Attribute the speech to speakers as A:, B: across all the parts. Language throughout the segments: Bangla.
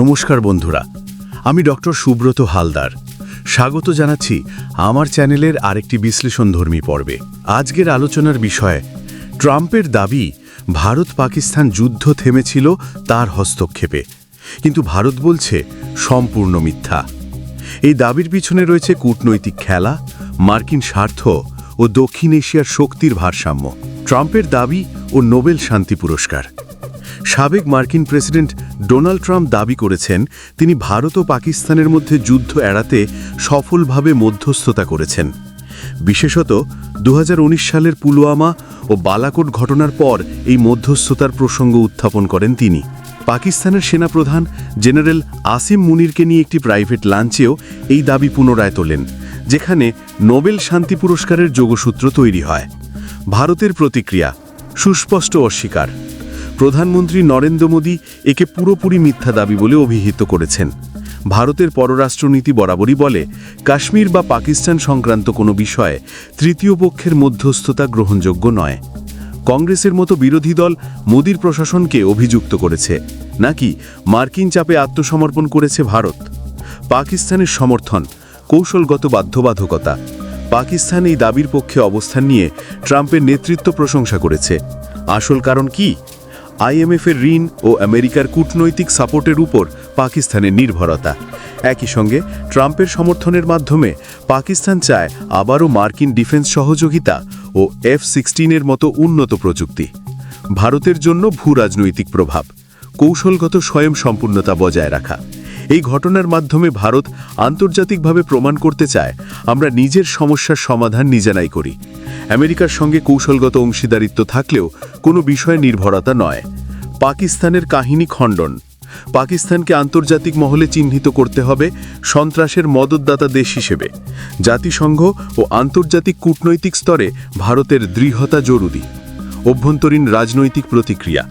A: নমস্কার বন্ধুরা, আমি ডক্টর সুব্রত হালদার। স্বাগত জানাচ্ছি আমার চ্যানেলের আরেকটি বিশ্লেষণধর্মী পর্বে। আজকের আলোচনার বিষয়, ট্রাম্পের দাবি ভারত পাকিস্তান যুদ্ধ থেমেছিল তার হস্তক্ষেপে। কিন্তু ভারত বলছে সম্পূর্ণ মিথ্যা। এই দাবির পিছনে রয়েছে কূটনৈতিক খেলা, মার্কিন স্বার্থ ও দক্ষিণ এশিয়ার শক্তির ভারসাম্য। ট্রাম্পের দাবি ও নোবেল শান্তি পুরস্কার। সাবেক মার্কিন প্রেসিডেন্ট ডোনাল্ড ট্রাম্প দাবি করেছেন, তিনি ভারত ও পাকিস্তানের মধ্যে যুদ্ধ এড়াতে সফলভাবে মধ্যস্থতা করেছেন। বিশেষত দু হাজার উনিশ সালের পুলওয়ামা ও বালাকোট ঘটনার পর এই মধ্যস্থতার প্রসঙ্গ উত্থাপন করেন তিনি। পাকিস্তানের সেনাপ্রধান জেনারেল আসিম মুনিরকে নিয়ে একটি প্রাইভেট লাঞ্চেও এই দাবি পুনরায় তোলেন, যেখানে নোবেল শান্তি পুরস্কারের যোগসূত্র তৈরি হয়। ভারতের প্রতিক্রিয়া, সুস্পষ্ট অস্বীকার। প্রধানমন্ত্রী নরেন্দ্র মোদী একে পুরোপুরি মিথ্যা দাবি বলে অভিহিত করেছেন। ভারতের পররাষ্ট্রনীতি বরাবরই বলে, কাশ্মীর বা পাকিস্তান সংক্রান্ত কোনো বিষয়ে তৃতীয় পক্ষের মধ্যস্থতা গ্রহণযোগ্য নয়। কংগ্রেসের মতো বিরোধী দল মোদীর প্রশাসনকে অভিযুক্ত করেছে, নাকি মার্কিন চাপে আত্মসমর্পণ করেছে ভারত? পাকিস্তানের সমর্থন, কৌশলগত বাধ্যবাধকতা, পাকিস্তান এই দাবির পক্ষে অবস্থান নিয়ে ট্রাম্পের নেতৃত্ব প্রশংসা করেছে। আসল কারণ কি? আইএমএফের ঋণ ও আমেরিকার কূটনৈতিক সাপোর্টের উপর পাকিস্তানের নির্ভরতা। একই সঙ্গে ট্রাম্পের সমর্থনের মাধ্যমে পাকিস্তান চায় আবারও মার্কিন ডিফেন্স সহযোগিতা ও এফ সিক্সটিনের মতো উন্নত প্রযুক্তি। ভারতের জন্য ভূ রাজনৈতিক প্রভাব, কৌশলগত স্বয়ং সম্পূর্ণতা বজায় রাখা। এই ঘটনার মাধ্যমে ভারত আন্তর্জাতিকভাবে প্রমাণ করতে চায়, আমরা নিজের সমস্যার সমাধান নিজেরাই করি। আমেরিকার সঙ্গে কৌশলগত অংশীদারিত্ব থাকলেও কোনো বিষয়ে নির্ভরতা নয়। পাকিস্তানের কাহিনী খণ্ডন। পাকিস্তানকে আন্তর্জাতিক মহলে চিহ্নিত করতে হবে সন্ত্রাসের মদতদাতা দেশ হিসেবে। জাতিসংঘ ও আন্তর্জাতিক কূটনৈতিক স্তরে ভারতের দৃঢ়তা জরুরি। অভ্যন্তরীণ রাজনৈতিক প্রতিক্রিয়া।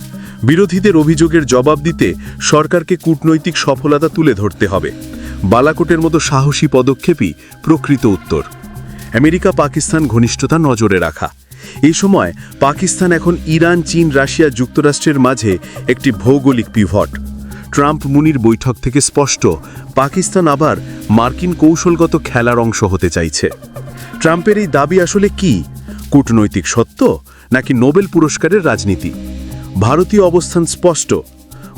A: বিরোধীদের অভিযোগের জবাব দিতে সরকারকে কূটনৈতিক সফলতা তুলে ধরতে হবে। বালাকোটের মতো সাহসী পদক্ষেপই প্রকৃত উত্তর। আমেরিকা পাকিস্তান ঘনিষ্ঠতা নজরে রাখা। এই সময় পাকিস্তান এখন ইরান, চীন, রাশিয়া যুক্তরাষ্ট্রের মাঝে একটি ভৌগোলিক পিভট। ট্রাম্প মুনির বৈঠক থেকে স্পষ্ট, পাকিস্তান আবার মার্কিন কৌশলগত খেলার অংশ হতে চাইছে। ট্রাম্পের এই দাবি আসলে কি? কূটনৈতিক সত্য নাকি নোবেল পুরস্কারের রাজনীতি? ভারতীয় অবস্থান স্পষ্ট,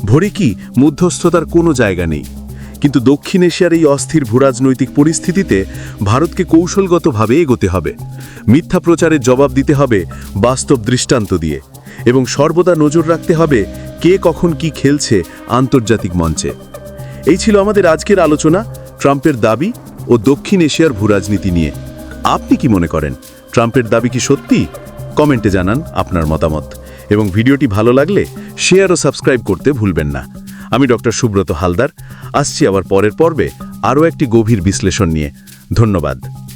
A: ভরে কি মধ্যস্থতার কোনো জায়গা নেই। কিন্তু দক্ষিণ এশিয়ার এই অস্থির ভূরাজনৈতিক পরিস্থিতিতে ভারতকে কৌশলগতভাবে এগোতে হবে। মিথ্যা প্রচারের জবাব দিতে হবে বাস্তব দৃষ্টান্ত দিয়ে এবং সর্বদা নজর রাখতে হবে কে কখন কি খেলছে আন্তর্জাতিক মঞ্চে। এই ছিল আমাদের আজকের আলোচনা, ট্রাম্পের দাবি ও দক্ষিণ এশিয়ার ভূরাজনীতি নিয়ে। আপনি কি মনে করেন, ট্রাম্পের দাবি কি সত্যি? কমেন্টে জানান আপনার মতামত। এবং ভিডিওটি ভালো লাগলে শেয়ার ও সাবস্ক্রাইব করতে ভুলবেন না। আমি ডক্টর সুব্রত হালদার আসছি আবার পরের পর্বে আরও একটি গভীর বিশ্লেষণ নিয়ে। ধন্যবাদ।